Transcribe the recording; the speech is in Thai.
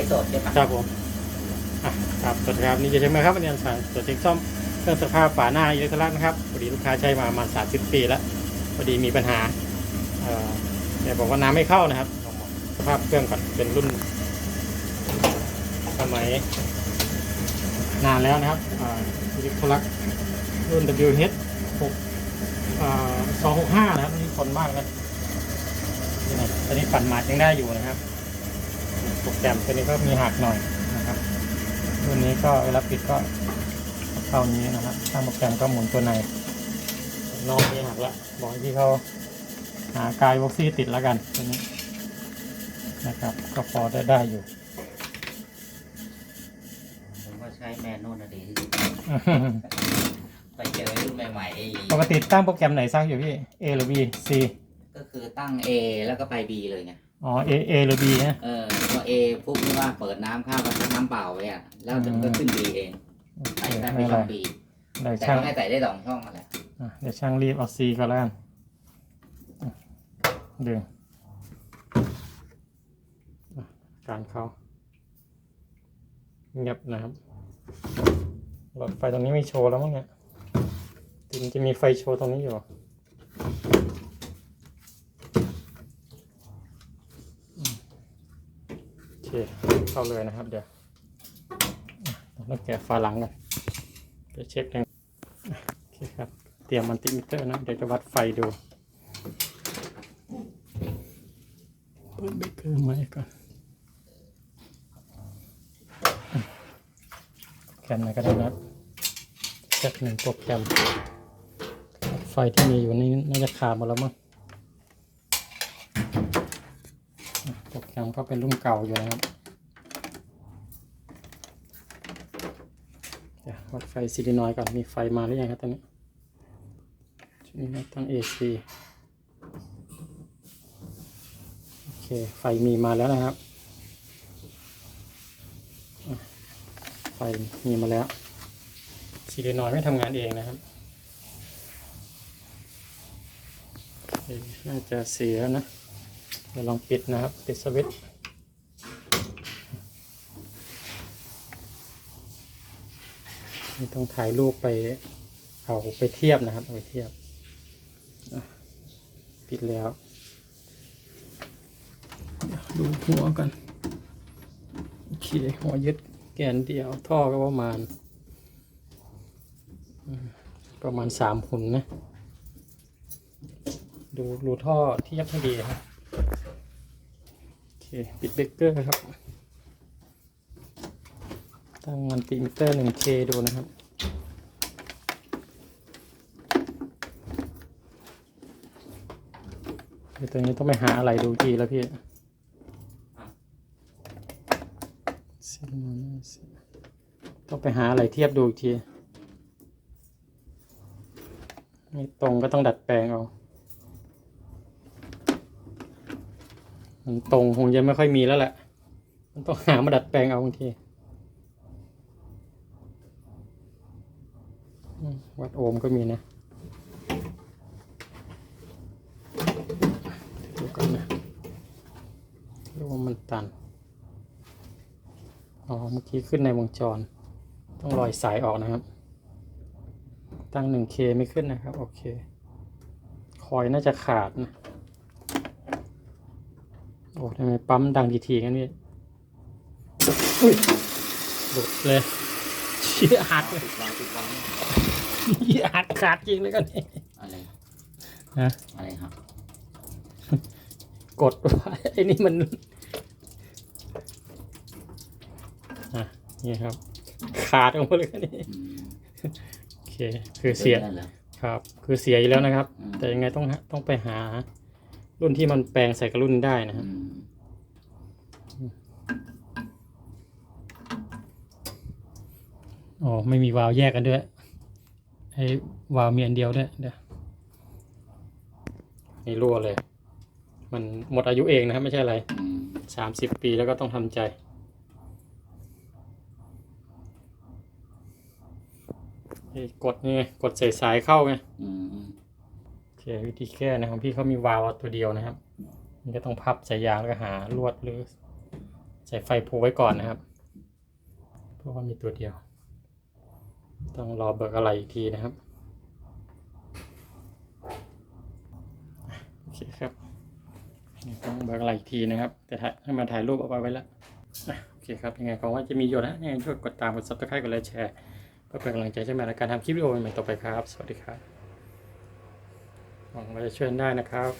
ฟ์สดใช่ปะครับผมอะครับสวัสดีครับนี่จะใช้ไหมครับวันนี้สายตัวเทคซ่อมเครื่องสภาพฝาหน้าอิเล็กทรอนิกส์นะครับพอดีลูกค้าใช้มาประมาณ30ปีแล้วพอดีมีปัญหาเอ่อเนี่ยบอกว่าน้ำไม่เข้านะครับลองมองสภาพเครื่องก่อนเป็นรุ่น สมัย นานแล้วนะครับอ่าอิเล็กทรอนิกส์รุ่น WH 6อ่า265 นะครับนี่ทนมากนะนี่นะตอนนี้ปั่นหมาดยังได้อยู่นะครับ โปรแกรมตัวนี้ก็มีหักหน่อยนะครับรุ่นนี้ก็เวลาปิดก็เท่านี้นะครับทางโปรแกรมก็หมุนตัวในนอกนี้หักละบอกให้ที่เขาหากายวอกซี่ติดแล้วกันตัวนี้นะครับ ก็พอได้ได้อยู่ผมก็ใช้แมนนวลนะดีที่สุดไปเจอรุ่นใหม่ๆไอ้ปกติตั้งโปรแกรมไหนสร้างอยู่พี่ A หรือ B C ก็คือตั้ง A แล้วก็ไป B เลยไง อ๋อ A A หรือ B นะเออพอ A ปุ๊บนี่ว่าเปิดน้ำเข้าก็ใช้น้ำเปล่าไว้อะแล้วถึงก็ขึ้น B เองโอเคใส่ได้ไม่ไม่เป็นไรช่อง B เดี๋ยวแต่ช่างก็ให้ใส่ได้สองช่องนั่นแหละอะเดี๋ยวช่างรีบเอา C ก็แล้วกันอะดึงอะการเขาเงียบนะครับหลอดไฟตรงนี้ไม่โชว์แล้วมั้งเนี่ยจริงจะมีไฟโชว์ตรงนี้อยู่อืมโอ เคเข้าเลยนะครับเดี๋ยวต้องแกะฝาหลังกันเดี๋ยวเช็คกันโอเคครับเตรียมมันติมิเตอร์นะเดี๋ยวจะวัดไฟดูเปิดเบรกเกอร์ไม้ก่อนแกนไหนก็ได้นะเซตหนึ่งโปรแกรมไฟที่มีอยู่นี่น่าจะขาดหมดแล้วมั้ง อะโปรแกรมก็เป็นรุ่นเก่าอยู่นะครับวัดไฟซีดีนอยก่อนมีไฟมาหรือยังครับตอนนี้ชุดนี้ตั้ง AC โอเคไฟมีมาแล้วนะครับ ไฟมีมาแล้วซีดีนอยไม่ทำงานเองนะครับน่าจะเสียนะ ดี๋ยวลองปิดนะครับ ปิดสวิตช์นี่ต้องถ่ายรูปไปเอาไปเทียบนะครับเอาไปเทียบ ปิดแล้วดูหัวกันโอเคหัวยึดแกนเดียวท่อก็ประมาณ ประมาณสามหุ่นนะ ดูรูท่อเทียบให้ดีครับ ค ปิดเบรกเกอร์ครับ ตั้งมันติมิเตอร์ 1K ดูนะครับเดี๋ยวตัวนี้ต้องไปหาอะไรดูทีแล้วพี่ต้องไปหาอะไรเทียบดูอีกที ไม่ตรงก็ต้องดัดแปลงเอา มันตรงคงจะไม่ค่อยมีแล้วแหละ มันต้องหามาดัดแปลงเอาบางทีวัดโอห์มก็มีนะดูกันนะดูว่ามันตัน อ๋อ เมื่อกี้ขึ้นในวงจร ต้องลอยสายออกนะครับ ตั้ง 1K ไม่ขึ้นนะครับ โอเค คอยน่าจะขาดนะ โอ้ทำไมปั๊มดังทีๆงั้นพี่อุ้ยหลุดเลยเชี่ยหักเลยติดวางติดวางหักขาดจริงเลยก็นี่อะไรนะอะไรครับ กดว่าไอ้นี่มันอะนี่ครับ ขาดออกมาเลยก็นี่อืมโอเค คือเสียนั่นเหรอครับ คือเสียอยู่แล้วนะครับอืมแต่ยังไงต้องหาต้องไปหา รุ่นที่มันแปลงใส่กับรุ่นได้นะคอืรับมอ๋อ ไม่มีวาล์วแยกกันด้วยไอ้วาล์วมีอันเดียวด้วยเดี๋ยวนี่รั่วเลย มันหมดอายุเองนะครับ ไม่ใช่อะไรอืมสามสิบปีแล้วก็ต้องทำใจเอ้ยกดนี่ไงกดใส่สายเข้าไงอืมโอเค วิธีแก้นะของพี่เขามีวาล์วตัวเดียวนะครับมันก็ต้องพับสายยางแล้วก็หาลวดหรือใส่ไฟโพไว้ก่อนนะครับ เพราะว่ามีตัวเดียว ต้องรอเบิกอะไรอีกทีนะครับโอเคครับต้องเบิกอะไรอีกทีนะครับ แต่ถ่ายให้มาถ่ายรูปเอาไว้แล้วโอเคครับยังไงก็ว่าจะมีประโยชน์นะยังไงช่วยกดตามกด subscribe กดไลค์แชร์เพื่อเป็นกำลังใจให้แม่ในการทำคลิปวิดีโอใหม่ๆต่อไปครับ สวัสดีครับ หวังว่าจะช่วยได้นะครับ